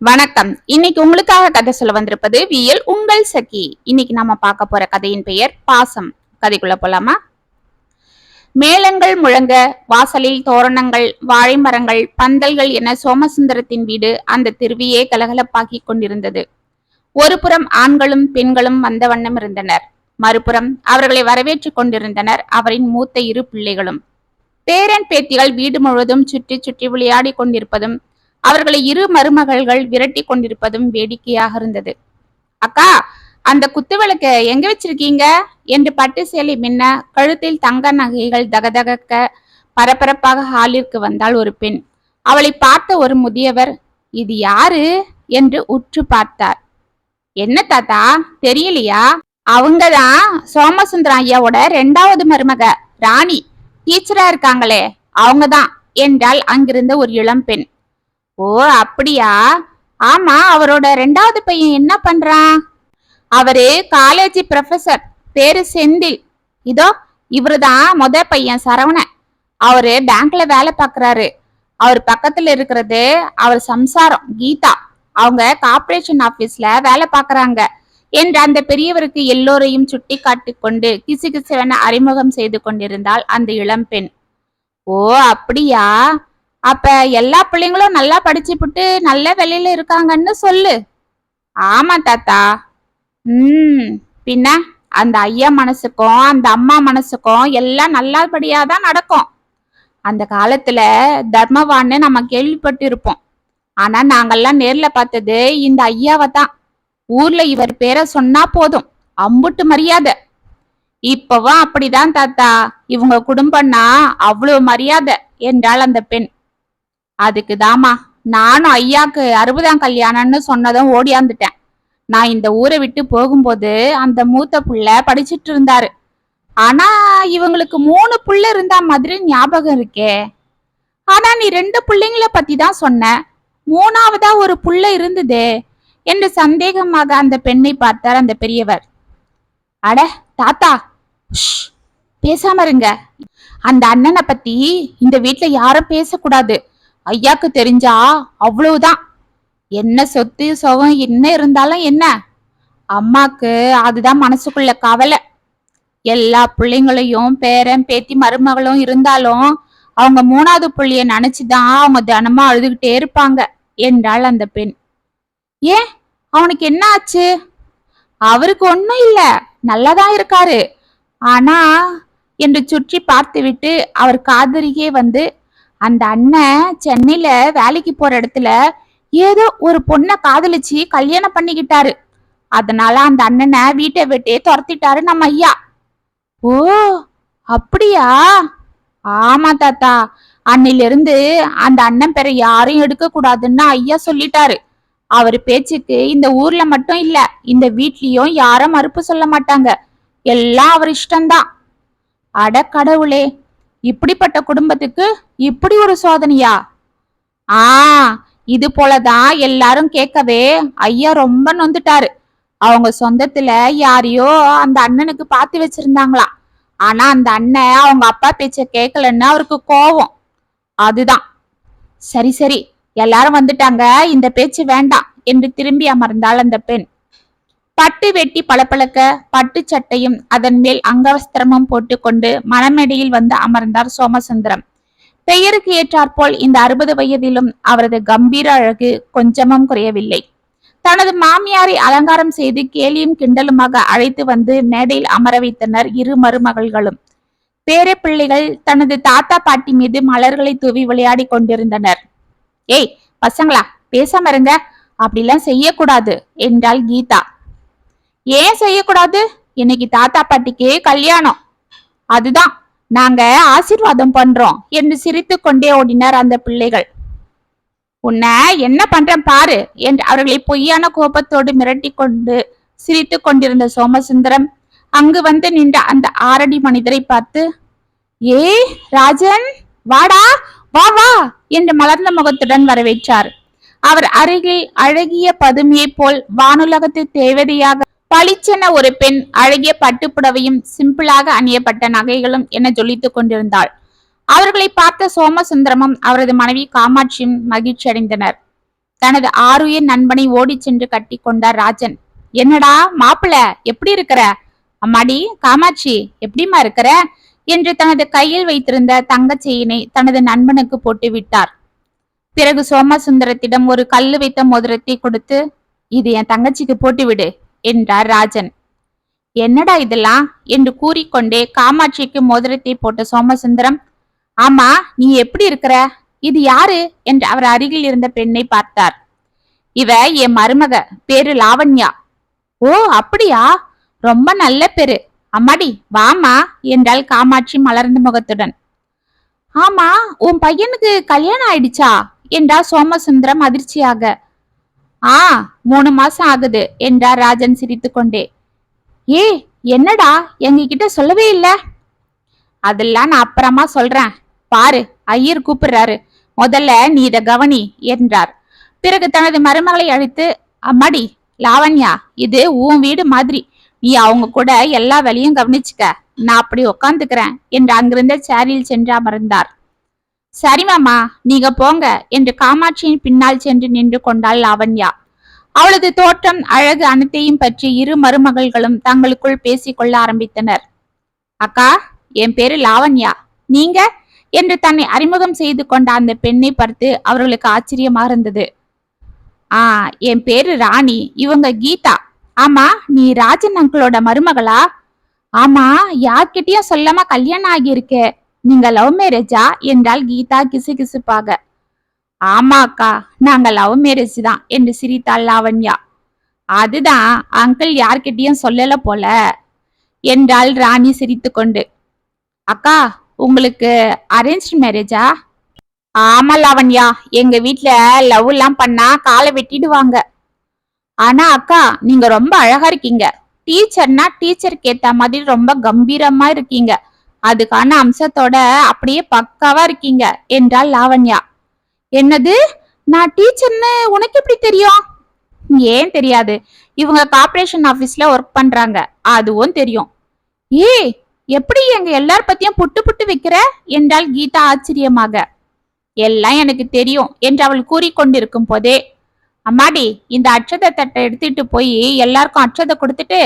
வணக்கம். இன்னைக்கு உங்களுக்காக கதை சொல்ல வந்திருப்பது வியல் உங்கள் சகி. இன்னைக்கு நாம பார்க்க போற கதையின் பெயர் பாசம். கதைக்குள்ள போலாமா? மேளங்கள் முழங்க வாசலில் தோரணங்கள் வாழை மரங்கள் பந்தல்கள் என சோமசுந்தரத்தின் வீடு அந்த திருவியே கலகலப்பாக்கி கொண்டிருந்தது. ஒரு புறம் ஆண்களும் பெண்களும் வந்த வண்ணம் இருந்தனர். மறுபுறம் அவர்களை வரவேற்றுக் கொண்டிருந்தனர் அவரின் மூத்த இரு பிள்ளைகளும். பேரன் பேத்திகள் வீடு முழுவதும் சுற்றி சுற்றி விளையாடி கொண்டிருப்பதும் அவர்களை இரு மருமகள்கள் விரட்டி கொண்டிருப்பதும் வேடிக்கையாக இருந்தது. அக்கா அந்த குத்துவிளக்க எங்க வச்சிருக்கீங்க? என்று பட்டு சேலை மின்ன கழுத்தில் தங்க நகைகள் தகதகக்க பரபரப்பாக ஹாலிற்கு வந்தாள் ஒரு பெண். அவளை பார்த்த ஒரு முதியவர் இது யாரு? என்று உற்று பார்த்தார். என்ன தாத்தா தெரியலையா? அவங்கதான் சோமசுந்தரம் ஐயாவோட ரெண்டாவது மருமக ராணி. டீச்சரா இருக்காங்களே அவங்கதான் என்றால் அங்கிருந்த ஒரு இளம் பெண். ஓ அப்படியா? ஆமா அவரோட ரெண்டாவது பையன் என்ன பண்றான்? அவரு காலேஜ் ப்ரொஃபசர் பேரு செந்தில். இதோ இவருதான் முத பையன் சரவணன். அவரு பேங்க்ல வேலை பாக்குறாரு. அவர் பக்கத்துல இருக்கிறது அவர் சம்சாரம் கீதா. அவங்க கார்பரேஷன் ஆபீஸ்ல வேலை பாக்குறாங்க. என்று அந்த பெரியவருக்கு எல்லோரையும் சுட்டி காட்டி கொண்டு கிசுகிசுவென அறிமுகம் செய்து கொண்டிருந்தாள் அந்த இளம்பெண். ஓ அப்படியா? அப்ப எல்லா பிள்ளைங்களும் நல்லா படிச்சுப்புட்டு நல்ல வெளியில இருக்காங்கன்னு சொல்லு. ஆமா தாத்தா. ம் பின்ன அந்த ஐயா மனசுக்கும் அந்த அம்மா மனசுக்கும் எல்லாம் நல்லபடியா தான் நடக்கும். அந்த காலத்துல தர்மவான்னு நம்ம கேள்விப்பட்டு இருப்போம் ஆனா நாங்கெல்லாம் நேர்ல பார்த்தது இந்த ஐயாவை தான் ஊர்ல இவர் பேரை சொன்னா போதும். அம்புட்டு மரியாதை. இப்பவும் அப்படிதான் தாத்தா. இவங்க குடும்பம்னா அவ்வளவு மரியாதை என்றாள் அந்த பெண். அதுக்கு தாமா நானும் ஐயாக்கு அறுபதாம் கல்யாணம்னு சொன்னதும் ஓடியாந்துட்டேன். நான் இந்த ஊரை விட்டு போகும்போது அந்த மூத்த புள்ள படிச்சிட்டு இருந்தாரு. ஆனா இவங்களுக்கு மூணு புள்ள இருந்தா மாதிரி ஞாபகம் இருக்கே. ஆனா நீ ரெண்டு பிள்ளைங்கள பத்தி தான் சொன்ன. மூணாவதா ஒரு புள்ள இருந்ததே. என்று சந்தேகமாக அந்த பெண்ணை பார்த்தார் அந்த பெரியவர். அட தாத்தா பேசாம இருங்க. அந்த அண்ணனை பத்தி இந்த வீட்டுல யாரும் பேசக்கூடாது. ஐயாக்கு தெரிஞ்சா அவ்வளவுதான். என்ன சொத்து சுகம் என்ன இருந்தாலும் என்ன? அம்மாக்கு அதுதான் மனசுக்குள்ள கவலை. எல்லா பிள்ளைங்களையும் பேரன் பேத்தி மருமகளும் இருந்தாலும் அவங்க மூணாவது புள்ளிய நினைச்சுதான் அவங்க தினமா அழுதுகிட்டே இருப்பாங்க. என்றாள் அந்த பெண். ஏன்? அவனுக்கு என்ன ஆச்சு? அவருக்கு ஒண்ணும் இல்ல. நல்லாதான் இருக்காரு. ஆனா என்று சுற்றி பார்த்துவிட்டு அவர் காதலியே வந்து அந்த அண்ணன் சென்னையில வேலைக்கு போற இடத்துல ஏதோ ஒரு பொண்ணை காதலிச்சு கல்யாணம் பண்ணிக்கிட்டாரு. அதனால அந்த அண்ணனை வீட்டை விட்டே துரத்திட்டாரு நம்ம ஐயா. ஓ அப்படியா? ஆமா தாத்தா. அன்னிலிருந்து அந்த அண்ணன் பேரை யாரும் எடுக்க கூடாதுன்னு ஐயா சொல்லிட்டாரு. அவர் பேச்சுக்கு இந்த ஊர்ல மட்டும் இல்ல இந்த வீட்லயும் யாரும் மறுப்பு சொல்ல மாட்டாங்க. எல்லாம் அவர் இஷ்டம்தான். அட கடவுளே இப்படிப்பட்ட குடும்பத்துக்கு இப்படி ஒரு சோதனையா? ஆ இது போலதான் எல்லாரும் கேட்கவே ஐயா ரொம்ப நொந்துட்டாரு. அவங்க சொந்தத்துல யாரையோ அந்த அண்ணனுக்கு பார்த்து வச்சிருந்தாங்களாம் ஆனா அந்த அண்ணன் அவங்க அப்பா பேச்ச கேட்கலன்னு அவருக்கு கோவம். அதுதான். சரி சரி எல்லாரும் வந்துட்டாங்க. இந்த பேச்சு வேண்டாம் என்று திரும்பி அமர்ந்தாள் அந்த பெண். பட்டு வெட்டி பளபளக்க பட்டு சட்டையும் அதன் மேல் அங்கவஸ்திரமும் போட்டுக்கொண்டு மணமேடையில் வந்து அமர்ந்தார் சோமசுந்தரம். பெயருக்கு ஏற்றாற்போல் இந்த அறுபது வயதிலும் அவரது கம்பீர அழகு கொஞ்சமும் குறையவில்லை. தனது மாமியாரை அலங்காரம் செய்து கேலியும் கிண்டலுமாக அழைத்து வந்து மேடையில் அமர வைத்தனர் இரு மருமகள்களும். பேர பிள்ளைகள் தனது தாத்தா பாட்டி மீது மலர்களை தூவி விளையாடி கொண்டிருந்தனர். ஏய் பசங்களா பேசாம இருங்க. அப்படிலாம் செய்யக்கூடாது என்றாள் கீதா. ஏன் செய்யக்கூடாது? இன்னைக்கு தாத்தா பாட்டிக்கு கல்யாணம். அதுதான். நாங்க ஆசிர்வாதம் பண்றோம். என்று சிரித்து கொண்டே ஓடினார் அந்த பிள்ளைகள். உன்னை என்ன பண்றேன் பாரு என்று அவர்களை பொய்யான கோபத்தோடு மிரட்டி கொண்டு சிரித்து கொண்டிருந்த சோமசுந்தரம் அங்கு வந்து நின்ற அந்த ஆரடி மனிதரை பார்த்து ஏ ராஜன் வாடா வா வா என்று மலர்ந்த முகத்துடன் வரவேற்றார். அவர் அருகில் அழகிய பதுமையைப் போல் வானுலகத்து தேவதையாக பளிச்சென ஒரு பெண் அழகிய பட்டுப்புடவையும் சிம்பிளாக அணியப்பட்ட நகைகளும் என ஜொலித்துக் கொண்டிருந்தாள். அவர்களை பார்த்த சோமசுந்தரமும் அவரது மனைவி காமாட்சியும் மகிழ்ச்சி அடைந்தனர். தனது ஆருயிர் நண்பனை ஓடிச் சென்று கட்டி கொண்டார் ராஜன். என்னடா மாப்பிள எப்படி இருக்கிற? அம்மாடி காமாட்சி எப்படிம்மா இருக்கிற? என்று தனது கையில் வைத்திருந்த தங்கச் செயினை தனது நண்பனுக்கு போட்டு விட்டார். பிறகு சோமசுந்தரத்திடம் ஒரு கல்லு வைத்த மோதிரத்தை கொடுத்து இது என் தங்கச்சிக்கு போட்டு விடு. என்றார் ராஜன். என்னடா இதெல்லாம்? என்று கூறிக்கொண்டே காமாட்சிக்கு மோதிரத்தை போட்ட சோமசுந்தரம் ஆமா நீ எப்படி இருக்கிற? இது யாரு? என்று அவர் அருகில் இருந்த பெண்ணை பார்த்தார். இவ என் மருமக பேரு லாவண்யா. ஓ அப்படியா? ரொம்ப நல்ல பேரு. அம்மாடி வாமா என்றாள் காமாட்சி மலர்ந்த முகத்துடன். ஆமா உன் பையனுக்கு கல்யாணம் ஆயிடுச்சா? என்றா சோமசுந்தரம் அதிர்ச்சியாக. ஆ மூணு மாசம் ஆகுது என்றார் ராஜன் சிரித்துக்கொண்டே. ஏ என்னடா எங்ககிட்ட சொல்லவே இல்ல? அதெல்லாம் நான் அப்புறமா சொல்றேன். பாரு ஐயர் கூப்பிடுறாரு. முதல்ல நீ இத கவனி என்றார். பிறகு தனது மருமகளை அழைத்து அம்மாடி லாவண்யா இது உன் வீடு மாதிரி. நீ அவங்க கூட எல்லா வேலையும் கவனிச்சுக்க. நான் அப்படி உக்காந்துக்கிறேன் என்று அங்கிருந்த சேரில் சென்று அமர்ந்தார். சரி மாமா நீங்க போங்க என்று காமாட்சியின் பின்னால் சென்று நின்று கொண்டாள் லாவண்யா. அவளது தோற்றம் அழகு அனைத்தையும் பற்றி இரு மருமகள்களும் தங்களுக்குள் பேசிக்கொள்ள ஆரம்பித்தனர். அக்கா என் பேரு லாவண்யா. நீங்க? என்று தன்னை அறிமுகம் செய்து கொண்ட அந்த பெண்ணை பார்த்து அவர்களுக்கு ஆச்சரியமாக இருந்தது. ஆ என் பேரு ராணி இவங்க கீதா. ஆமா நீ ராஜன் அங்கிளோட மருமகளா? ஆமா யார்கிட்டயும் சொல்லாம கல்யாணம் ஆகியிருக்கே. நீங்க லவ் மேரேஜா? என்றால் கீதா கிசுகிசுப்பாக. ஆமா அக்கா நாங்க லவ் மேரேஜ் தான் என்று சிரித்தாள் லாவண்யா. அதுதான் அங்கிள் யார்கிட்டயும் சொல்லல போல என்றாள் ராணி சிரித்துக்கொண்டு. அக்கா உங்களுக்கு அரேஞ்ச் மேரேஜா ஆமா லாவண்யா எங்க வீட்ல லவ் எல்லாம் பண்ணா காலை வெட்டிடுவாங்க. ஆனா அக்கா நீங்க ரொம்ப அழகா இருக்கீங்க. டீச்சர்னா டீச்சருக்கு ஏத்த மாதிரி ரொம்ப கம்பீரமா இருக்கீங்க. அதுக்கான அம்சத்தோட அப்படியே பக்காவா இருக்கீங்க என்றாள் லாவண்யா. என்னது? நான் டீச்சர்னு உனக்கு எப்படி தெரியும்? ஏன் தெரியாது. இவங்க கார்பரேஷன் ஆபீஸ்ல ஒர்க் பண்றாங்க. அதுவும் தெரியும். ஏய் எப்படி எங்க எல்லார் பத்தியும் புட்டு புட்டு வைக்கிற? என்றாள் கீதா ஆச்சரியமாக. எல்லாம் எனக்கு தெரியும் என்று அவள் கூறிக்கொண்டிருக்கும் போதே. அம்மாடி இந்த அட்சத தட்டை எடுத்துட்டு போய் எல்லாருக்கும் அட்சதை கொடுத்துட்டு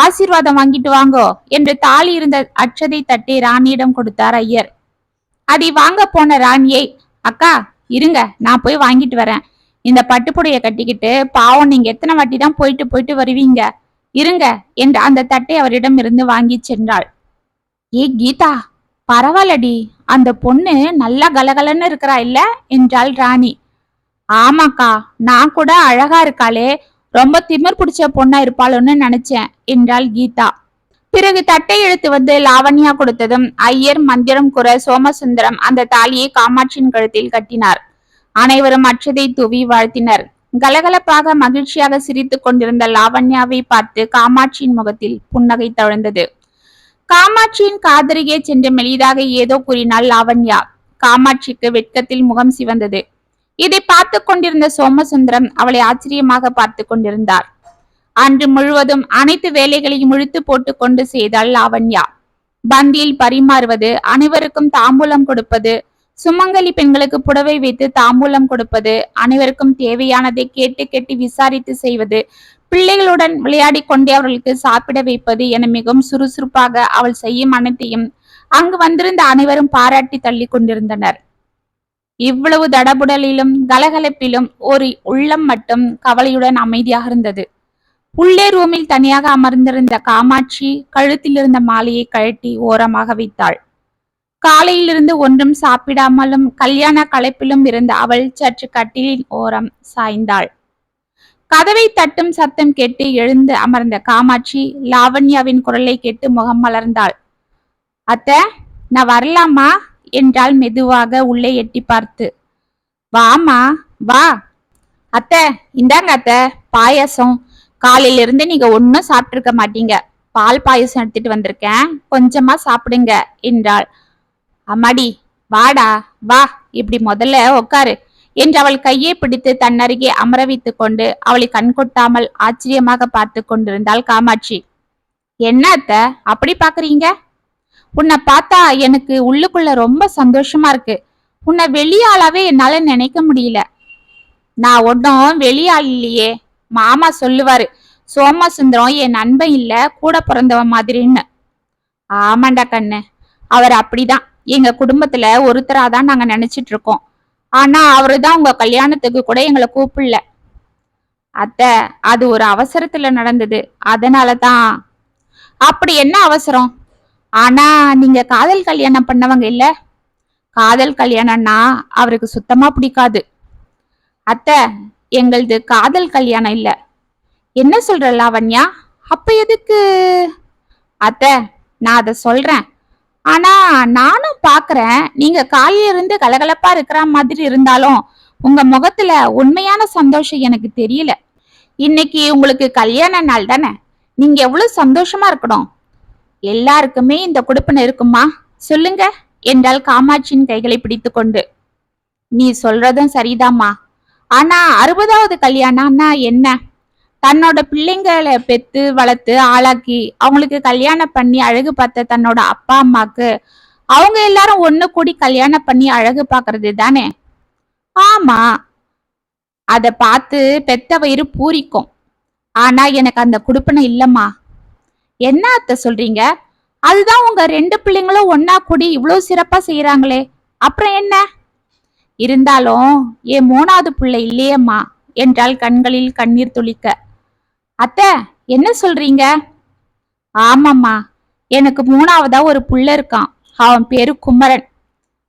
ஆசீர்வாதம் வாங்கிட்டு வாங்கோ என்று தாலி இருந்த அச்சதை தட்டி ராணியிடம் கொடுத்தார் ஐயர். அதை வாங்க போன ராணியை அக்கா இருங்க நான் போய் வாங்கிட்டு வரேன். இந்த பட்டுப்புடைய கட்டிக்கிட்டு பாவம் நீங்க எத்தனை வாட்டி தான் போயிட்டு போயிட்டு வருவீங்க? இருங்க என்று அந்த தட்டை அவரிடம் இருந்து வாங்கி சென்றாள். ஏ கீதா பரவாயில்லடி அந்த பொண்ணு நல்லா கலகலன்னு இருக்கிறா இல்ல? என்றாள் ராணி. ஆமாக்கா நான் கூட அழகா இருக்காளே ரொம்ப திமிர் பிடிச்ச பொண்ணா இருப்பாளோன்னு நினைச்சேன் என்றாள் கீதா. பிறகு தட்டை எடுத்து வந்து லாவண்யா கொடுத்ததும் ஐயர் மந்திரம் குற சோமசுந்தரம் அந்த தாலியை காமாட்சியின் கழுத்தில் கட்டினார். அனைவரும் அச்சதை தூவி வாழ்த்தினர். கலகலப்பாக மகிழ்ச்சியாக சிரித்துக் கொண்டிருந்த லாவண்யாவை பார்த்து காமாட்சியின் முகத்தில் புன்னகை தவழ்ந்தது. காமாட்சியின் காதருகே சென்று மெலிதாக ஏதோ கூறினாள் லாவண்யா. காமாட்சிக்கு வெட்கத்தில் முகம் சிவந்தது. இதை பார்த்து கொண்டிருந்த சோமசுந்தரம் அவளை ஆச்சரியமாக பார்த்து கொண்டிருந்தார். அன்று முழுவதும் அனைத்து வேலைகளையும் இழுத்து போட்டு கொண்டு செய்தாள் லாவண்யா. பந்தியில் பரிமாறுவது அனைவருக்கும் தாம்பூலம் கொடுப்பது சுமங்கலி பெண்களுக்கு புடவை வைத்து தாம்பூலம் கொடுப்பது அனைவருக்கும் தேவையானதை கேட்டு கேட்டு விசாரித்து செய்வது பிள்ளைகளுடன் விளையாடிக் கொண்டே அவர்களுக்கு சாப்பிட வைப்பது என மிகவும் சுறுசுறுப்பாக அவள் செய்யும் அனைத்தையும் அங்கு வந்திருந்த அனைவரும் பாராட்டி தள்ளி கொண்டிருந்தனர். இவ்வளவு தடபுடலிலும் கலகலப்பிலும் ஒரு உள்ளம் மட்டும் கவலையுடன் அமைதியாக இருந்தது. உள்ளே ரூமில் தனியாக அமர்ந்திருந்த காமாட்சி கழுத்தில் இருந்த மாலையை கழட்டி ஓரமாக வைத்தாள். காலையிலிருந்து ஒன்றும் சாப்பிடாமலும் கல்யாண களைப்பிலும் இருந்த அவள் சற்று கட்டிலின் ஓரம் சாய்ந்தாள். கதவை தட்டும் சத்தம் கேட்டு எழுந்து அமர்ந்த காமாட்சி லாவண்யாவின் குரலை கேட்டு முகம் மலர்ந்தாள். அத்த நான் வரலாமா? என்றாள் மெதுவாக உள்ளே எட்டி பார்த்து. வாமா வா. அத்த இந்தாங்க அத்த பாயாசம். காலையில இருந்து நீங்க ஒன்னும் சாப்பிட்டிருக்க மாட்டீங்க. பால் பாயசம் எடுத்துட்டு வந்திருக்கேன். கொஞ்சமா சாப்பிடுங்க என்றாள். அம்மாடி வாடா வா. இப்படி முதல்ல உட்காரு என்று அவள் கையை பிடித்து தன்னருகே அமர வைத்துக் கொண்டு அவளை கண்கொட்டாமல் ஆச்சரியமாக பார்த்து கொண்டிருந்தாள் காமாட்சி. என்ன அத்த அப்படி பாக்குறீங்க உன்னை பார்த்தா எனக்கு உள்ளுக்குள்ள ரொம்ப சந்தோஷமா இருக்கு. உன்னை வெளியாளாவே என்னால நினைக்க முடியல. நான் ஒன்றும் வெளியாள் இல்லையே மாமா சொல்லுவாரு. சோமசுந்தரம் என் நண்பன் இல்ல கூட பிறந்தவன் மாதிரின்னு. ஆமாண்டா கண்ணு அவர் அப்படிதான். எங்க குடும்பத்துல ஒருத்தரா தான் நாங்க நினைச்சிட்டு இருக்கோம். ஆனா அவரு தான் உங்க கல்யாணத்துக்கு கூட எங்களை கூப்பிடல. அத்தை அது ஒரு அவசரத்துல நடந்தது. அதனால தான் அப்படி என்ன அவசரம்? ஆனா நீங்க காதல் கல்யாணம் பண்ணவங்க இல்ல. காதல் கல்யாணம்னா அவருக்கு சுத்தமா பிடிக்காது. அத்தை எங்களது காதல் கல்யாணம் இல்ல. என்ன சொல்ற லாவண்யா? அப்ப எதுக்கு? அத்தை நான் அதை சொல்றேன். ஆனா நானும் பாக்குறேன். நீங்க காலையில இருந்து கலகலப்பா இருக்கிற மாதிரி இருந்தாலும் உங்க முகத்துல உண்மையான சந்தோஷம் எனக்கு தெரியல. இன்னைக்கு உங்களுக்கு கல்யாண நாள் தானே. நீங்க எவ்வளவு சந்தோஷமா இருக்கணும். எல்லாருக்குமே இந்த குடுப்பனை இருக்குமா? சொல்லுங்க. என்றால் காமாட்சியின் கைகளை பிடித்துக்கொண்டு. நீ சொல்றதும் சரிதாம்மா. ஆனா அறுபதாவது கல்யாணம்னா என்ன? தன்னோட பிள்ளைங்களை பெத்து வளர்த்து ஆளாக்கி அவங்களுக்கு கல்யாணம் பண்ணி அழகு பார்த்த தன்னோட அப்பா அம்மாக்கு அவங்க எல்லாரும் ஒண்ணு கூடி கல்யாணம் பண்ணி அழகு பார்க்கறது தானே? ஆமா. அத பார்த்து பெத்த வயிறு பூரிக்கும். ஆனா எனக்கு அந்த குடுப்பனை இல்லம்மா. என்ன அத்தை சொல்றீங்க? அதுதான் உங்க ரெண்டு பிள்ளைங்களும் ஒன்னா கூடி இவ்வளோ சிறப்பா செய்யறாங்களே அப்புறம் என்ன? இருந்தாலும் என் மூணாவது பிள்ளை இல்லையேம்மா என்றால் கண்களில் கண்ணீர் துளிக்க. அத்தை என்ன சொல்றீங்க? ஆமாம்மா எனக்கு மூணாவதா ஒரு புள்ள இருக்கான். அவன் பேரு குமரன்.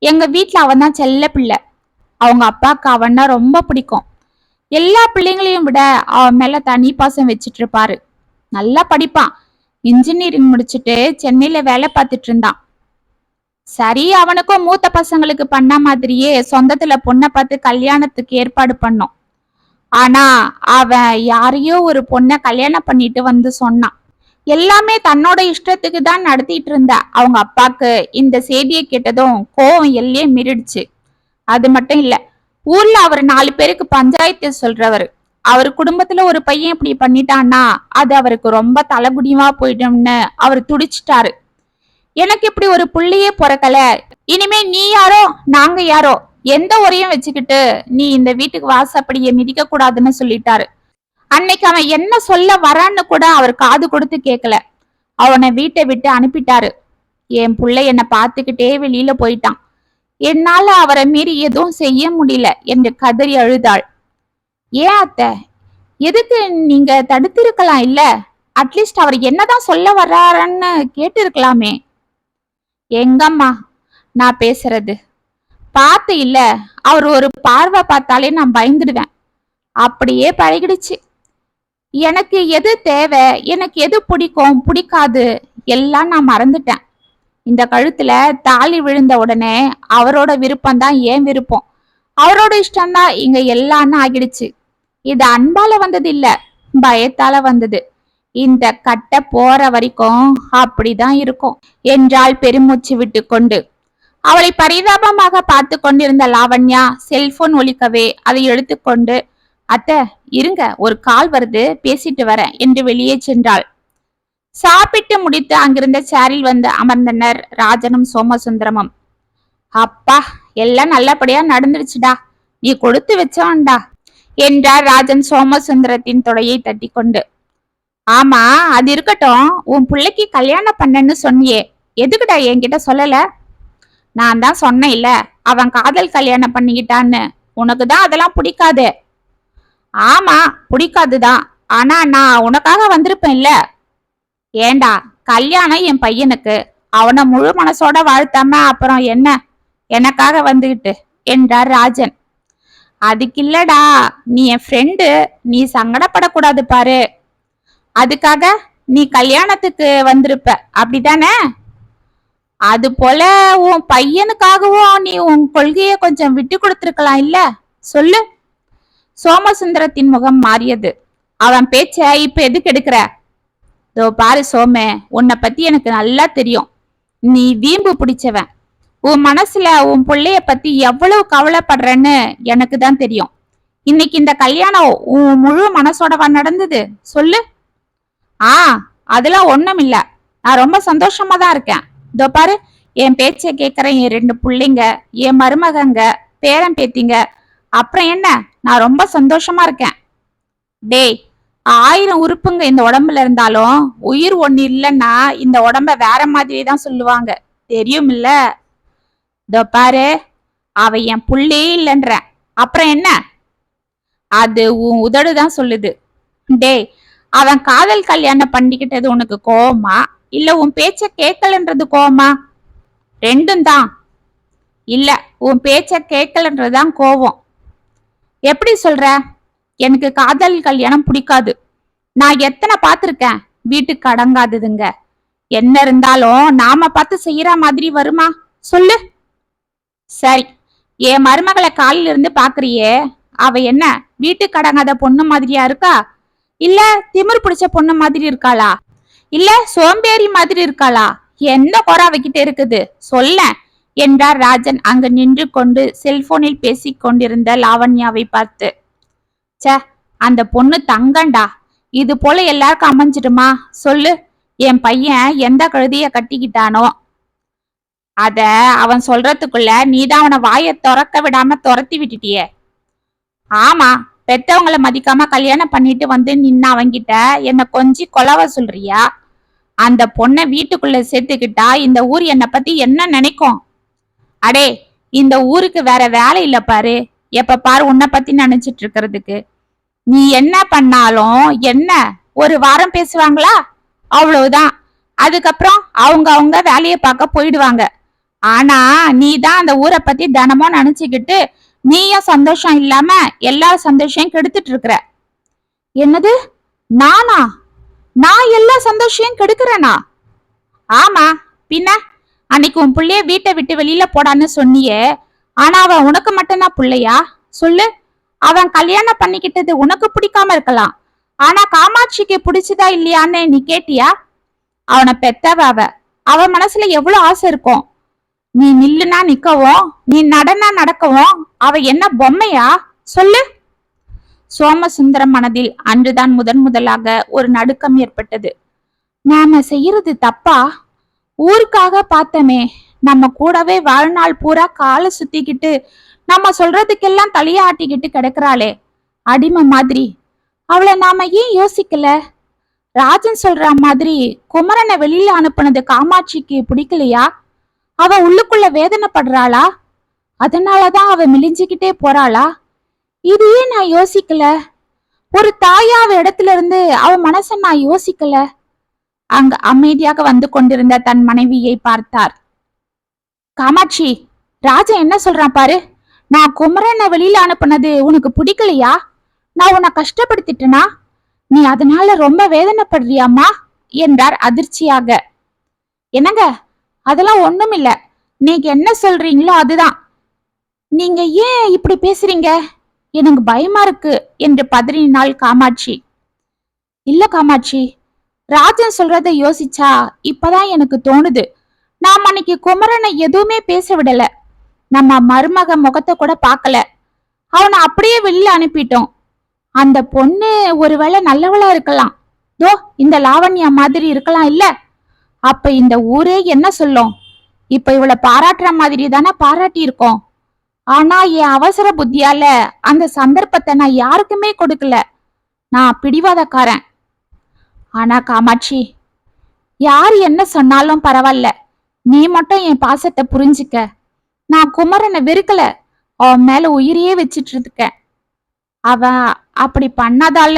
எங்க வீட்டில் அவன் தான் செல்ல பிள்ளை. அவங்க அப்பாவுக்கு அவன்னா ரொம்ப பிடிக்கும். எல்லா பிள்ளைங்களையும் விட அவன் மேல தனி பாசம் வச்சிட்டு இருப்பாரு. நல்லா படிப்பான். இன்ஜினியரிங் முடிச்சிட்டு சென்னையில வேலை பார்த்துட்டு இருந்தான். சரி அவனுக்கும் மூத்த பசங்களுக்கு பண்ண மாதிரியே சொந்தத்துல பொண்ணை பார்த்து கல்யாணத்துக்கு ஏற்பாடு பண்ணோம். ஆனா அவன் யாரையோ ஒரு பொண்ணை கல்யாணம் பண்ணிட்டு வந்து சொன்னான். எல்லாமே தன்னோட இஷ்டத்துக்கு தான் நடத்திட்டு இருந்தா. அவங்க அப்பாக்கு இந்த செய்தியை கேட்டதும் கோவம் எல்லையே மீறிடுச்சு. அது மட்டும் இல்ல ஊர்ல அவர் நாலு பேருக்கு பஞ்சாயத்து சொல்றவர். அவர் குடும்பத்துல ஒரு பையன் இப்படி பண்ணிட்டான்னா அது அவருக்கு ரொம்ப தலைகுடிவா போயிடும்னு அவர் துடிச்சிட்டாரு. எனக்கு இப்படி ஒரு புள்ளையே பிறக்கல. இனிமே நீ யாரோ நாங்க யாரோ? எந்த உரையும் வச்சுக்கிட்டு நீ இந்த வீட்டுக்கு வாசப்படியை மிதிக்க கூடாதுன்னு சொல்லிட்டாரு. அன்னைக்கு அவன் என்ன சொல்ல வரான்னு கூட அவர் காது கொடுத்து கேட்கல அவனை வீட்டை விட்டு அனுப்பிட்டாரு. என் புள்ள என்னை பார்த்துக்கிட்டே வெளியில போயிட்டான். என்னால அவரை மீறி எதுவும் செய்ய முடியல. என்று கதறி அழுதாள். ஏன் அத்தை எதுக்கு நீங்க தடுத்திருக்கலாம் இல்ல? அட்லீஸ்ட் அவர் என்னதான் சொல்ல வர்றாருன்னு கேட்டிருக்கலாமே. எங்கம்மா நான் பேசுறது. பார்த்து இல்ல அவர் ஒரு பார்வை பார்த்தாலே நான் பயந்துடுவேன். அப்படியே பழகிடுச்சு. எனக்கு எது தேவை எனக்கு எது பிடிக்கும் பிடிக்காது எல்லாம் நான் மறந்துட்டேன். இந்த கழுத்துல தாலி விழுந்த உடனே அவரோட விருப்பம் தான் ஏன் விருப்பம்? அவரோட இஷ்டம்தான் இங்க எல்லாம்னு ஆகிடுச்சு. இது அன்பால வந்தது இல்ல பயத்தால வந்தது. இந்த கட்டை போற வரைக்கும் அப்படிதான் இருக்கும் என்றாள் பெருமூச்சு விட்டு கொண்டு. அவளை பரிதாபமாக பார்த்து கொண்டிருந்த லாவண்யா செல்போன் ஒழிக்கவே அதை எடுத்துக்கொண்டு அத்தை இருங்க ஒரு கால் வருது பேசிட்டு வரேன் என்று வெளியே சென்றாள். சாப்பிட்டு முடித்து அங்கிருந்த சேரில் வந்து அமர்ந்தனர் ராஜனும் சோமசுந்தரமும். அப்பா எல்லாம் நல்லபடியா நடந்துருச்சுடா. நீ கொடுத்து வச்சவன்டா. என்றார் ராஜன் சோமசுந்தரத்தின் தொடையை தட்டி கொண்டு ஆமா அது இருக்கட்டும். உன் பிள்ளைக்கு கல்யாணம் பண்ணன்னு சொன்னியே. எதுக்குடா என்கிட்ட சொல்லல? நான் தான் சொன்னேன் இல்ல அவன் காதல் கல்யாணம் பண்ணிக்கிட்டான்னு. உனக்கு தான் அதெல்லாம் பிடிக்காது. ஆமா பிடிக்காதுதான் ஆனா நான் உனக்காக வந்திருப்பேன் இல்ல ஏண்டா கல்யாணம் என் பையனுக்கு. அவனை முழு மனசோட வாழ்த்தாம அப்புறம் என்ன? எனக்காக வந்துகிட்டு என்றார் ராஜன். அதுக்கு இல்லடா நீ என் ஃப்ரெண்டு நீ சங்கடப்படக்கூடாது பாரு. அதுக்காக நீ கல்யாணத்துக்கு வந்திருப்ப. அப்படிதானே அது போல உன் பையனுக்காகவும் நீ உன் கொள்கையை கொஞ்சம் விட்டு கொடுத்துருக்கலாம் இல்ல? சொல்லு. சோமசுந்தரத்தின் முகம் மாறியது. அவன் பேச்ச இப்ப எதுக்கு எடுக்கிற? இதோ பாரு சோமே உன்னை பத்தி எனக்கு நல்லா தெரியும். நீ வீம்பு பிடிச்சவன். உன் மனசுல உன் பிள்ளைய பத்தி எவ்வளவு கவலைப்படுறன்னு எனக்கு தான் தெரியும். இன்னைக்கு இந்த கல்யாணம் உன் முழு மனசோடவா நடந்தது? சொல்லு. ஆ அதெல்லாம் ஒண்ணும் இல்ல. நான் ரொம்ப சந்தோஷமா தான் இருக்கேன். இதோ பாரு என் பேச்சை கேட்குற என் ரெண்டு பிள்ளைங்க என் மருமகங்க பேரன் பேத்திங்க அப்புறம் என்ன? நான் ரொம்ப சந்தோஷமா இருக்கேன். டேய் ஆயிரம் உறுப்புங்க இந்த உடம்புல இருந்தாலும் உயிர் ஒன்று இல்லைன்னா இந்த உடம்ப வேற மாதிரி தான் சொல்லுவாங்க. தெரியும் இல்லை இதோ பாரு அவ என் புள்ளே இல்லைன்ற. அப்புறம் என்ன? அது உன் உதடு தான் சொல்லுது. டேய் அவன் காதல் கல்யாணம் பண்ணிக்கிட்டது உனக்கு கோவமா? இல்ல உன் பேச்ச கேட்கலன்றது கோவமா? ரெண்டும் தான். இல்ல உன் பேச்ச கேட்கலன்றதுதான் கோவம். எப்படி சொல்ற? எனக்கு காதல் கல்யாணம் பிடிக்காது. நான் எத்தனை பார்த்துருக்கேன்? வீட்டுக்கு அடங்காததுங்க. என்ன இருந்தாலும் நாம பார்த்து செய்யற மாதிரி வருமா? சொல்லு. சரி என் மருமகளை காலில இருந்து பாக்குறியே அவ என்ன வீட்டுக்கு அடங்காத பொண்ணு மாதிரியா இருக்கா? இல்ல திமிர் பிடிச்ச பொண்ணு மாதிரி இருக்காளா? இல்ல சோம்பேறி மாதிரி இருக்காளா? என்ன குறை அவகிட்ட இருக்குது? சொல்ல என்றார் ராஜன் அங்கு நின்று கொண்டு செல்போனில் பேசிக் கொண்டிருந்த லாவண்யாவை பார்த்து. ச்சே அந்த பொண்ணு தங்கண்டா? இது போல எல்லாருக்கும் அமைஞ்சிடுமா? சொல்லு என் பையன் எந்த கழுதிய கட்டிக்கிட்டானோ? அத அவன் சொல்றதுக்குள்ள நீதான் அவனை வாயை துறக்க விடாம துரத்தி விட்டுட்டியே. ஆமா பெத்தவங்கள மதிக்காம கல்யாணம் பண்ணிட்டு வந்து நின்ன அவங்கிட்ட என்ன கொஞ்சி கொலவ சொல்றியா? அந்த பொண்ணை வீட்டுக்குள்ள சேர்த்துக்கிட்டா இந்த ஊர் என்னை பத்தி என்ன நினைக்கும்? அடே இந்த ஊருக்கு வேற வேலை இல்ல பாரு. எப்ப பாரு உன்னை பத்தி நினைச்சிட்டு இருக்கிறதுக்கு. நீ என்ன பண்ணாலும் என்ன? ஒரு வாரம் பேசுவாங்களா? அவ்வளவுதான். அதுக்கப்புறம் அவங்க அவங்க வேலையை பார்க்க போயிடுவாங்க. ஆனா நீ தான் அந்த ஊரை பத்தி தினமும் நினைச்சுக்கிட்டு நீயும் சந்தோஷம் இல்லாம எல்லா சந்தோஷம் கெடுத்துட்டு இருக்கிற. என்னது? நானா? நான் எல்லா சந்தோஷம் கெடுக்கிறேனா? ஆமா. பின்ன அன்னைக்கு உன் பிள்ளைய வீட்டை விட்டு வெளியில போடான்னு சொன்னியே. ஆனா அவன் உனக்கு மட்டும்தான் பிள்ளையா? சொல்லு. அவன் கல்யாணம் பண்ணிக்கிட்டது உனக்கு பிடிக்காம இருக்கலாம். ஆனா காமாட்சிக்கு பிடிச்சதா இல்லையான்னு நீ கேட்டியா? அவனை பெத்தவ அவ. அவன் மனசுல எவ்வளவு ஆசை இருக்கும்? நீ நில்லுனா நிக்கவும் நீ நடனா நடக்கவும் அவ என்ன பொம்மையா? சொல்லு. சோமசுந்தரம் மனதில் அன்றுதான் முதன் முதலாக ஒரு நடுக்கம் ஏற்பட்டது. நாம செய்யறது தப்பா? ஊருக்காக பார்த்தமே நம்ம கூடவே வாழ்நாள் பூரா காலை சுத்திக்கிட்டு நம்ம சொல்றதுக்கெல்லாம் தலையாட்டிக்கிட்டு கிடக்குறாளே. அடிமை மாதிரி. அவளை நாம ஏன் யோசிக்கல? ராஜன் சொல்ற மாதிரி குமரனை வெளியில அனுப்புனது காமாட்சிக்கு பிடிக்கலையா? அவ உள்ளுக்குள்ள வேதனைப்படுறாளா? அதனாலதான் அவ மிளிஞ்சுக்கிட்டே போறாளா? இதையே நான் யோசிக்கல? ஒரு தாயா அவ இடத்துல இருந்து அவ மனச நான் யோசிக்கல. அங்க அமைதியாக வந்து கொண்டிருந்த தன் மனைவியை பார்த்தார். காமாட்சி ராஜா என்ன சொல்றான் பாரு? நான் குமரனை வெளியில அனுப்புனது உனக்கு பிடிக்கலையா? நான் உன்னை கஷ்டப்படுத்திட்டேனா? நீ அதனால ரொம்ப வேதனைப்படுறியாமா என்றார் அதிர்ச்சியாக. என்னங்க? அதெல்லாம் ஒண்ணும் இல்ல நீங்க என்ன சொல்றீங்களோ அதுதான். நீங்க ஏன் இப்படி பேசுறீங்க? எனக்கு பயமா இருக்கு என்று பதறினாள் காமாட்சி. இல்ல காமாட்சி ராஜன் சொல்றத யோசிச்சா இப்பதான் எனக்கு தோணுது. நாம் அன்னைக்கு குமரனை எதுவுமே பேச விடல. நம்ம மருமக முகத்தை கூட பார்க்கல. அவனை அப்படியே வெளியில அனுப்பிட்டோம். அந்த பொண்ணு ஒருவேளை நல்லவளா இருக்கலாம். தோ இந்த லாவண்யா மாதிரி இருக்கலாம் இல்ல? அப்ப இந்த ஊரே என்ன சொல்லும்? இப்ப இவளை பாராட்டுற மாதிரி தானே பாராட்டி இருக்கோம் ஆனா என் அவசர புத்தியால அந்த சந்தர்ப்பத்தை நான் யாருக்குமே கொடுக்கல. நான் பிடிவாதக்காரன். ஆனா காமாட்சி யார் என்ன சொன்னாலும் பரவாயில்ல. நீ மட்டும் என் பாசத்தை புரிஞ்சுக்க. நான் குமரனை வெறுக்கல. அவன் மேல உயிரையே வச்சிட்டு இருக்கேன் அவ அப்படி பண்ணாதால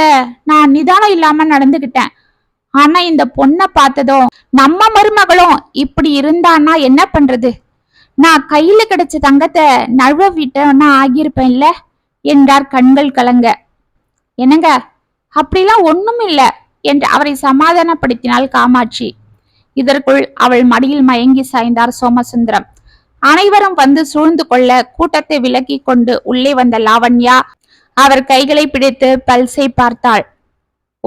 நான் நிதானம் இல்லாம நடந்துகிட்டேன். ஆனா இந்த பொண்ணை பார்த்ததும் நம்ம மருமகளும் இப்படி இருந்தான்னா என்ன பண்றது? நான் கையில கிடைச்ச தங்கத்தை நழுவ விட்டேன்னா ஆகியிருப்பேன்ல என்றார் கண்கள் கலங்க. என்னங்க? அப்படிலாம் ஒண்ணும் இல்ல என்று அவரை சமாதானப்படுத்தினாள் காமாட்சி. இதற்குள் அவள் மடியில் மயங்கி சாய்ந்தார் சோமசுந்தரம். அனைவரும் வந்து சூழ்ந்து கொள்ள கூட்டத்தை விலக்கி கொண்டு உள்ளே வந்த லாவண்யா அவர் கைகளை பிடித்து பல்சை பார்த்தாள்.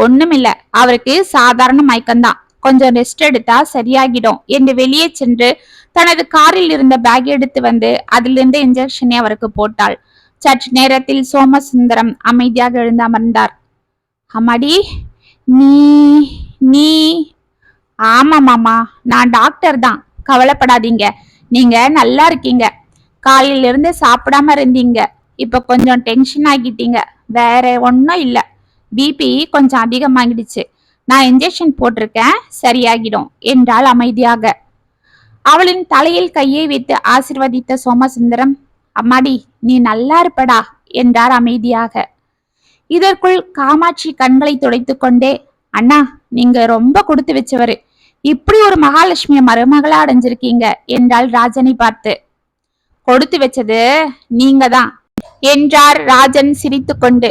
ஒண்ணுமில்ல. அவருக்கு சாதாரண மயக்கம்தான். கொஞ்சம் ரெஸ்ட் எடுத்தா சரியாகிடும். என்று வெளியே சென்று தனது காரில் இருந்த பேக் எடுத்து வந்து அதிலிருந்து இன்ஜெக்ஷனை அவருக்கு போட்டாள். சற்று நேரத்தில் சோமசுந்தரம் அமைதியாக எழுந்து அமர்ந்தார். அம்மாடி நீ நீ. ஆமா மாமா நான் டாக்டர் தான். கவலைப்படாதீங்க. நீங்க நல்லா இருக்கீங்க. காலையில இருந்து சாப்பிடாம இருந்தீங்க. இப்ப கொஞ்சம் டென்ஷன் ஆகிட்டீங்க. வேற ஒன்றும் இல்லை. பிபி கொஞ்சம் அதிகமாகிடுச்சு. நான் இன்ஜெக்ஷன் போட்டிருக்கேன் சரியாகிடும் என்றாள் அமைதியாக. அவளின் தலையில் கையை வைத்து ஆசிர்வதித்த சோமசுந்தரம் அம்மாடி நீ நல்லா இருப்படா என்றார் அமைதியாக. இதற்குள் காமாட்சி கண்களை துடைத்துக் கொண்டே அண்ணா நீங்க ரொம்ப கொடுத்து வச்சவரு. இப்படி ஒரு மகாலட்சுமிய மருமகளா அடைஞ்சிருக்கீங்க என்றாள் ராஜனை பார்த்து. கொடுத்து வச்சது நீங்க தான் என்றார் ராஜன் சிரித்துக்கொண்டு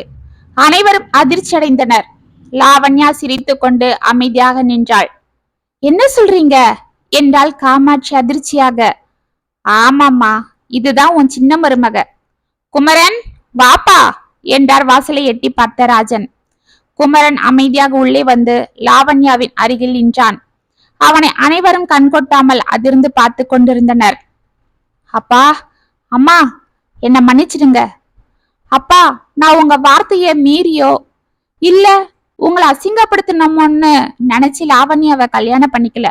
அனைவரும் அதிர்ச்சி அடைந்தனர் லாவண்யா சிரித்துக்கொண்டு அமைதியாக நின்றாள். என்ன சொல்றீங்க? என்றாள் காமாட்சி அதிர்ச்சியாக. ஆமாம்மா இதுதான் உன் சின்ன மருமக. குமரன் வாப்பா! என்றார் வாசலை எட்டி பார்த்த ராஜன். குமரன் அமைதியாக உள்ளே வந்து லாவண்யாவின் அருகில் நின்றான். அவனை அனைவரும் கண்கொட்டாமல் அதிர்ந்து பார்த்து கொண்டிருந்தனர். அப்பா அம்மா என்ன மன்னிச்சிடுங்க. அப்பா நான் உங்க வார்த்தைய மீறியோ? இல்ல உங்களை அசிங்கப்படுத்தணுமோன்னு நினைச்சு லாவண்யாவை கல்யாணம் பண்ணிக்கல.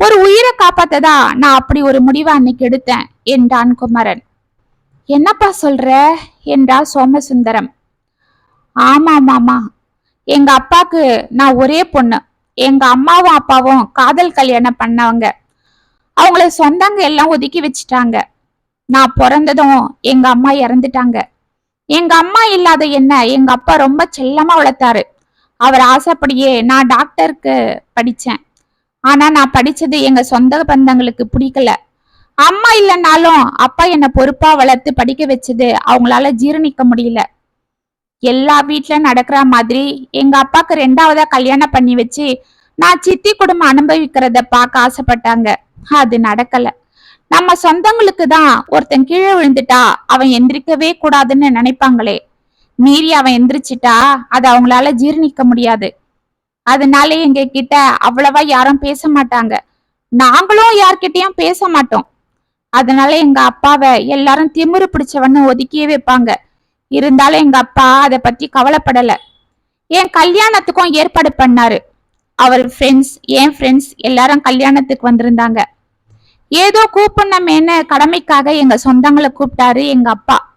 ஒரு உயிரை காப்பாத்ததா நான் அப்படி ஒரு முடிவை அன்னைக்கு எடுத்தேன் என்றான் குமரன். என்னப்பா சொல்ற? என்றார் சோமசுந்தரம். ஆமா மாமா. எங்க அப்பாக்கு நான் ஒரே பொண்ணு. எங்க அம்மாவும் அப்பாவும் காதல் கல்யாணம் பண்ணவங்க. அவங்கள சொந்தங்க எல்லாம் ஒதுக்கி வச்சுட்டாங்க. நான் பிறந்ததும் எங்க அம்மா இறந்துட்டாங்க. எங்க அம்மா இல்லாத என்ன? எங்க அப்பா ரொம்ப செல்லமா வளர்த்தாரு. அவர் ஆசைப்படியே நான் டாக்டருக்கு படிச்சேன். ஆனா நான் படிச்சது எங்க சொந்த பந்தங்களுக்கு பிடிக்கல. அம்மா இல்லைன்னாலும் அப்பா என்னை பொறுப்பா வளர்த்து படிக்க வச்சது அவங்களால ஜீரணிக்க முடியல. எல்லா வீட்ல நடக்கிற மாதிரி எங்க அப்பாக்கு ரெண்டாவதா கல்யாணம் பண்ணி வச்சு நான் சித்தி குடும்பம் அனுபவிக்கிறத பார்க்க ஆசைப்பட்டாங்க. அது நடக்கலை. நம்ம சொந்தங்களுக்கு தான் ஒருத்தன் கீழே விழுந்துட்டா அவன் எந்திரிக்கவே கூடாதுன்னு நினைப்பாங்களே. மீறி அவன் எந்திரிச்சிட்டா அது அவங்களால ஜீரணிக்க முடியாது. அதனால எங்க கிட்ட அவ்வளவா யாரும் பேச மாட்டாங்க. நாங்களும் யார்கிட்டயும் பேச மாட்டோம். அதனால எங்க அப்பாவை எல்லாரும் திமிரு பிடிச்சவன்னு ஒதுக்கியே வைப்பாங்க. இருந்தாலும் எங்க அப்பா அதை பத்தி கவலைப்படல. என் கல்யாணத்துக்கும் ஏற்பாடு பண்ணாரு. அவர் ஃப்ரெண்ட்ஸ் என் ஃப்ரெண்ட்ஸ் எல்லாரும் கல்யாணத்துக்கு வந்திருந்தாங்க. ஏதோ கூப்பிடணுமேனு கடமைக்காக எங்க சொந்தங்களை கூப்பிட்டாரு எங்க அப்பா.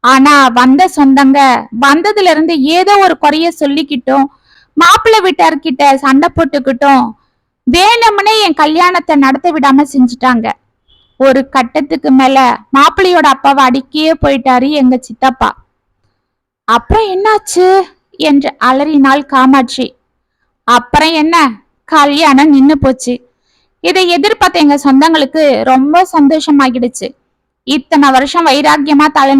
ஆனா வந்த சொந்தங்க வந்ததுல இருந்து ஏதோ ஒரு குறைய சொல்லிக்கிட்டும். மாப்பிள்ளை வீட்டார்கிட்ட சண்டை போட்டுக்கிட்டும். வேணும்னே என் கல்யாணத்தை நடத்த விடாம செஞ்சுட்டாங்க. ஒரு கட்டத்துக்கு மேல மாப்பிள்ளையோட அப்பாவை அடிக்கே போயிட்டாரு எங்க சித்தப்பா. அப்புறம் என்னாச்சு? என்று அலறினாள் காமாட்சி. அப்புறம் என்ன? கல்யாணம் நின்னு போச்சு. இதை எதிர்பார்த்த எங்க சொந்தங்களுக்கு ரொம்ப சந்தோஷமாகிடுச்சு. இத்தனை வருஷம் வைராக்கியமா தலை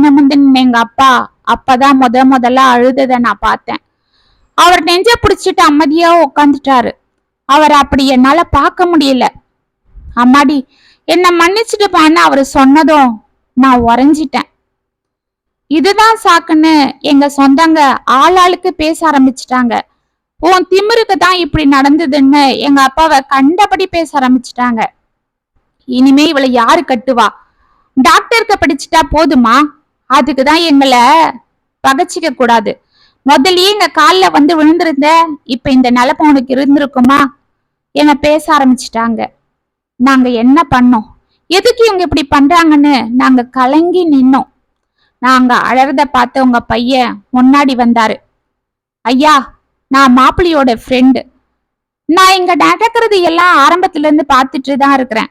எங்க அப்பா அப்பதான் முத முதல்ல அழுததை நான் பார்த்தேன். அவர் நெஞ்ச பிடிச்சிட்டு அமைதியா உட்காந்துட்டாரு அவர் அப்படி என்னால பார்க்க முடியல. அம்மாடி என்ன மன்னிச்சுட்டுப்பான்னு அவர் சொன்னதும் நான் உறைஞ்சிட்டேன். இதுதான் சாக்குன்னு எங்க சொந்தங்க ஆளாளுக்கு பேச ஆரம்பிச்சிட்டாங்க. உன் திமிருக்கு தான் இப்படி நடந்ததுன்னு எங்க அப்பாவை கண்டபடி பேச ஆரம்பிச்சிட்டாங்க. இனிமே இவளை யாரு கட்டுவா? டாக்டருக்கு படிச்சுட்டா போதுமா? அதுக்கு தான் எங்களை பகச்சிக்க கூடாது. முதல்லயே எங்க காலில் வந்து விழுந்திருந்த இப்ப இந்த நிலப்ப உனக்கு இருந்திருக்குமா? என பேச ஆரம்பிச்சிட்டாங்க. நாங்க என்ன பண்ணோம்? எதுக்கு இவங்க இப்படி பண்றாங்கன்னு நாங்க கலங்கி நின்னோம். நாங்க அழறத பார்த்த உங்க பையன் முன்னாடி வந்தாரு. ஐயா நான் மாப்பிள்ளையோட ஃப்ரெண்டு நான் இங்க நடக்கிறது எல்லாம் ஆரம்பத்துல இருந்து பார்த்துட்டு தான் இருக்கிறேன்.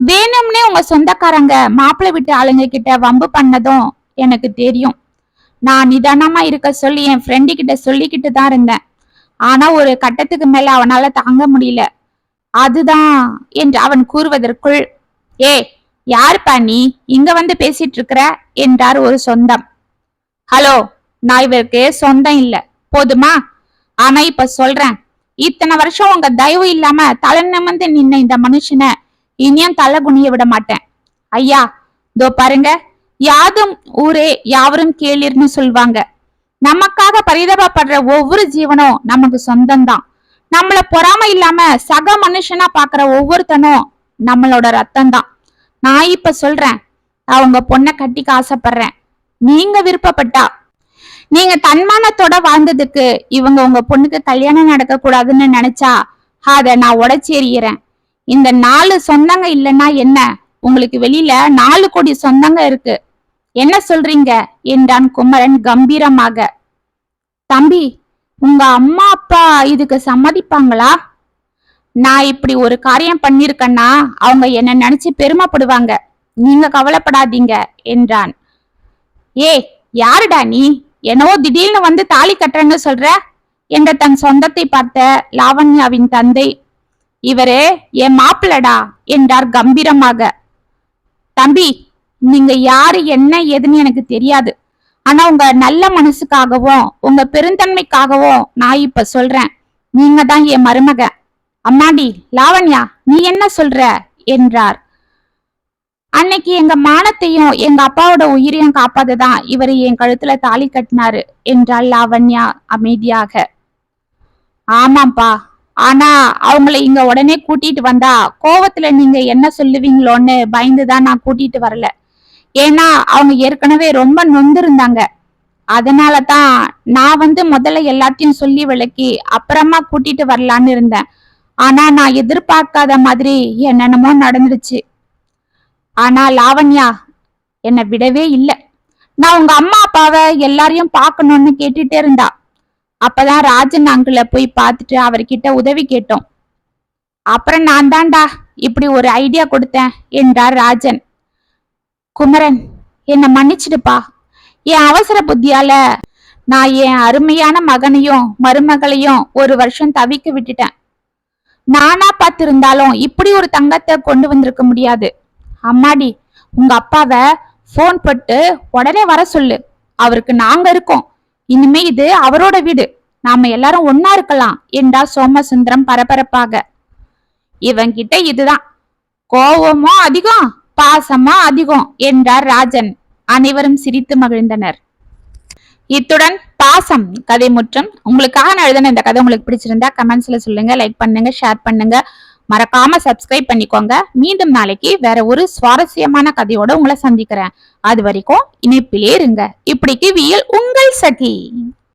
வேணும்னே உங்க சொந்தக்காரங்க மாப்பிள்ளை விட்டு ஆளுங்க கிட்ட வம்பு பண்ணதும் எனக்கு தெரியும். நான் நிதானமா இருக்க சொல்லி என் ஃப்ரெண்டு கிட்ட சொல்லிக்கிட்டு தான் இருந்தேன். ஆனா ஒரு கட்டத்துக்கு மேல அவனால தாங்க முடியல. அதுதான் என்று அவன் கூறுவதற்குள் ஏ யாருப்பா நீ? இங்க வந்து பேசிட்டு இருக்கிற? என்றார் ஒரு சொந்தம். ஹலோ நான் இவருக்கு சொந்தம் இல்ல. போதுமா? ஆனா இப்ப சொல்றேன். இத்தனை வருஷம் உங்க தயவு இல்லாம தலை நிமிந்து நின்ன இந்த மனுஷனை இனியும் தலை குனிய விட மாட்டேன். ஐயா இதோ பாருங்க. யாதும் ஊரே யாவரும் கேளிர்னு சொல்வாங்க. நமக்காக பரிதாபப்படுற ஒவ்வொரு ஜீவனும் நமக்கு சொந்தம்தான். நம்மள பொறாம இல்லாம சக மனுஷனா பாக்குற ஒவ்வொருத்தனும் நம்மளோட ரத்தம் தான் நான் இப்ப சொல்றேன். நான் உங்க பொண்ணை கட்டிக்க ஆசைப்படுறேன். நீங்க விருப்பப்பட்டா நீங்க தன்மானத்தோட வாழ்ந்ததுக்கு இவங்க உங்க பொண்ணுக்கு கல்யாணம் நடக்க கூடாதுன்னு நினைச்சா அத நான் உடச்சி எறிகிறேன் இந்த நாலு சொந்தங்க இல்லைன்னா என்ன? உங்களுக்கு வெளியில நாலு கோடி சொந்தங்க இருக்கு. என்ன சொல்றீங்க? என்றான் குமரன் கம்பீரமாக. தம்பி உங்க அம்மா அப்பா இதுக்கு சம்மதிப்பாங்களா? நான் இப்படி ஒரு காரியம் பண்ணிருக்கேன்னா அவங்க என்ன நினைச்சு பெருமைப்படுவாங்க. நீங்க கவலைப்படாதீங்க என்றான். ஏ யாருடா நீ? என்னவோ திடீர்னு வந்து தாலி கட்டுறேன்னு சொல்ற? என்ற தன் சொந்தத்தை பார்த்த லாவண்யாவின் தந்தை இவரே என் மாப்பிள்ளடா என்றார் கம்பீரமாக. தம்பி நீங்க யாரு என்ன ஏதுன்னு எனக்கு தெரியாது. ஆனா உங்க நல்ல மனசுக்காகவும் உங்க பெருந்தன்மைக்காகவும் நான் இப்ப சொல்றேன். நீங்க தான் என் மருமக. அம்மாடி லாவண்யா நீ என்ன சொல்ற? என்றார். அன்னைக்கு எங்க மானத்தையும் எங்க அப்பாவோட உயிரையும் காப்பாததான் இவர் என் கழுத்துல தாலி கட்டினாரு என்றாள் லாவண்யா அமைதியாக. ஆமாப்பா ஆனா அவங்கள இங்க உடனே கூட்டிட்டு வந்தா கோவத்துல நீங்க என்ன சொல்லுவீங்களோன்னு பயந்துதான் நான் கூட்டிட்டு வரல. ஏன்னா அவங்க ஏற்கனவே ரொம்ப நொந்திருந்தாங்க. அதனால தான் நான் வந்து முதல்ல எல்லாத்தையும் சொல்லி விளக்கி அப்புறமா கூட்டிட்டு வரலான்னு இருந்தேன். ஆனா நான் எதிர்பார்க்காத மாதிரி என்னென்னமோ நடந்துடுச்சு. ஆனா லாவண்யா என்னை விடவே இல்லை. நான் உங்க அம்மா அப்பாவை எல்லாரையும் பார்க்கணும்னு கேட்டுட்டே இருந்தா. அப்பதான் ராஜன் அங்கிள போய் பார்த்துட்டு அவர்கிட்ட உதவி கேட்டோம். அப்புறம் நான் தான்டா இப்படி ஒரு ஐடியா கொடுத்தேன் என்றார் ராஜன். குமரன் என்னை மன்னிச்சிடுப்பா. என் அவசர புத்தியால நான் என் அருமையான மகனையும் மருமகளையும் ஒரு வருஷம் தவிக்க விட்டுட்டேன். நானா பார்த்திருந்தாலும் இப்படி ஒரு தங்கத்தை கொண்டு வந்திருக்க முடியாது. அம்மாடி உங்க அப்பாவை ஃபோன் போட்டு உடனே வர சொல்லு. அவருக்கு நாங்க இருக்கோம். இனிமே இது அவரோட வீடு. நாம எல்லாரும் ஒன்னா இருக்கலாம். என்றார் சோமசுந்தரம் பரபரப்பாக? இவங்கிட்ட இதுதான். கோவமும் அதிகம் பாசமும் அதிகம் என்றார் ராஜன். அனைவரும் சிரித்து மகிழ்ந்தனர். இத்துடன் பாசம் கதை முற்றும். உங்களுக்காக நான் எழுதின இந்த கதை உங்களுக்கு பிடிச்சிருந்தா கமெண்ட்ஸ்ல சொல்லுங்க லைக் பண்ணுங்க ஷேர் பண்ணுங்க. மறக்காம சப்ஸ்கிரைப் பண்ணிக்கோங்க. மீண்டும் நாளைக்கு வேற ஒரு சுவாரஸ்யமான கதையோட உங்களை சந்திக்கிறேன். அது வரைக்கும் இணைப்பிலே இருங்க. இப்படிக்கு வியல் உங்கள் சகி.